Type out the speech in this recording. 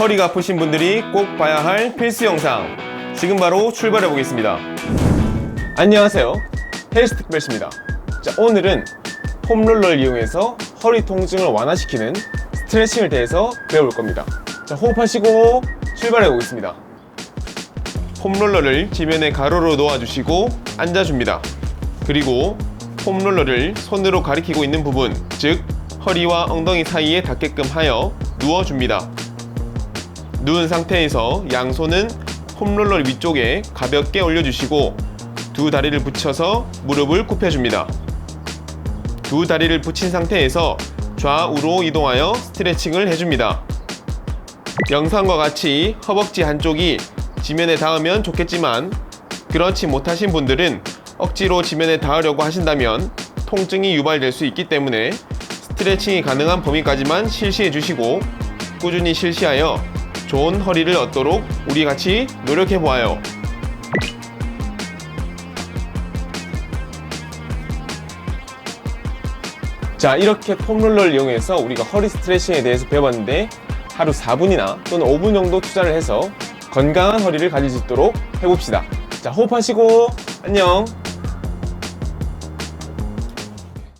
허리가 아프신 분들이 꼭 봐야 할 필수 영상. 지금 바로 출발해 보겠습니다. 안녕하세요. 헬스 특별시입니다. 자, 오늘은 폼롤러를 이용해서 허리 통증을 완화시키는 스트레칭을 대해서 배워볼 겁니다. 자, 호흡하시고 출발해 보겠습니다. 폼롤러를 지면에 가로로 놓아주시고 앉아줍니다. 그리고 폼롤러를 손으로 가리키고 있는 부분, 즉 허리와 엉덩이 사이에 닿게끔 하여 누워줍니다. 누운 상태에서 양손은 폼롤러 위쪽에 가볍게 올려주시고 두 다리를 붙여서 무릎을 굽혀줍니다. 두 다리를 붙인 상태에서 좌우로 이동하여 스트레칭을 해줍니다. 영상과 같이 허벅지 한쪽이 지면에 닿으면 좋겠지만 그렇지 못하신 분들은 억지로 지면에 닿으려고 하신다면 통증이 유발될 수 있기 때문에 스트레칭이 가능한 범위까지만 실시해 주시고 꾸준히 실시하여 좋은 허리를 얻도록 우리 같이 노력해 보아요. 자, 이렇게 폼롤러를 이용해서 우리가 허리 스트레칭에 대해서 배워봤는데 하루 4분이나 또는 5분 정도 투자를 해서 건강한 허리를 가질 수 있도록 해봅시다. 자, 호흡하시고 안녕.